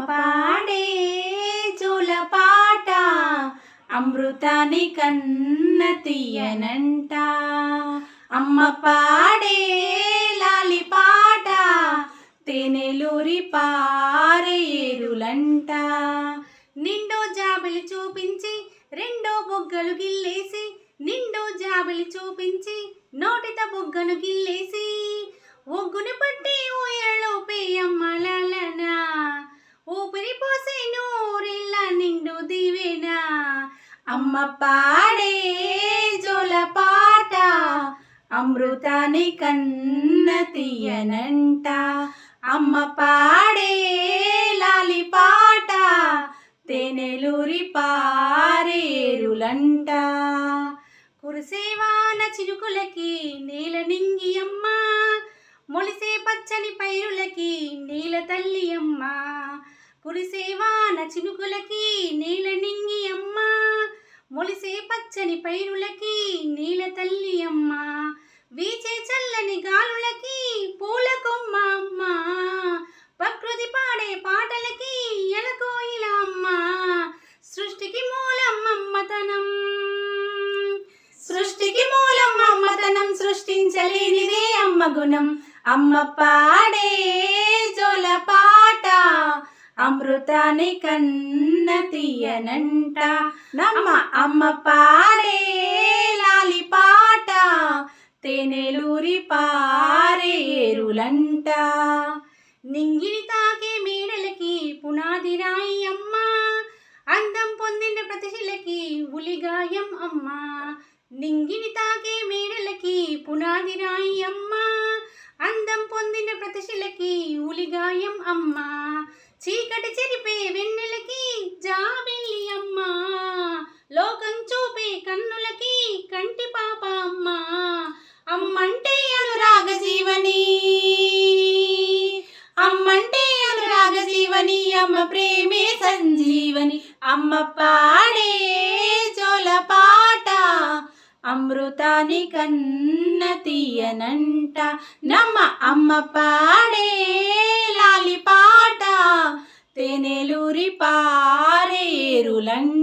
పాడే జూల పాట అమృతాని కన్న తీయనంట. అమ్మ పాడే లాలి పాట తేనెలూరి పారేరులంట నిండో జాబిలి చూపించి రెండో బొగ్గలు గిల్లేసి నిండో జాబిలి చూపించి నోటిత బొగ్గను గిల్లేసి ఒగ్గుని అమ్మ పాడే జోల పాట అమృతాని కన్న తీయనంట. అమ్మ పాడే లాలి పాట తేనెలూరి పారేరులంట. కురిసేవాన చిరుకులకి నేల నింగి అమ్మ. మొలిసే పచ్చని పైరులకి నీల తల్లి అమ్మ. కురిసేవాన చినుకులకి నీల నింగి అమ్మా. మొలిసే పచ్చని పైరులకి నీల తల్లి అమ్మ వీచే చల్లని గాలులకి పూల కొమ్మ అమ్మ ప్రకృతి పాడే పాటలకి ఎలకోయిల అమ్మ సృష్టికి మూలం అమ్మతనం. సృష్టికి మూలం అమ్మతనం సృష్టించలేనిదే అమ్మ గుణం. అమ్మ పాడే అమృతాని కన్న తీయనంట. నమ్మ అమ్మ. పాడే లాలి పాట. తేనెలూరి పారేరులంట నింగిని తాకే మేడలకి పునాది రాయి అమ్మ అందం పొందిన ప్రతిశిలకి ఉలిగాయం అమ్మ. నింగిని తాకే మేడలకి పునాది రాయి అమ్మ అందం పొందిన ప్రతిశిలకి ఉలిగాయం అమ్మ. చీకటి చెరిపే వెన్నెలకి జాబిల్లి అమ్మ. లోకం చూపే కన్నులకి కంటి పాప అమ్మ. అమ్మంటే అనురాగ జీవని. అమ్మంటే అనురాగ జీవని అమ్మ ప్రేమే సంజీవని. అమ్మ పాడే జోల పాట అమృతాని కన్న తీయనంట. నమ్మ అమ్మ పాడే పాట తేనెలూరి పారేరులంట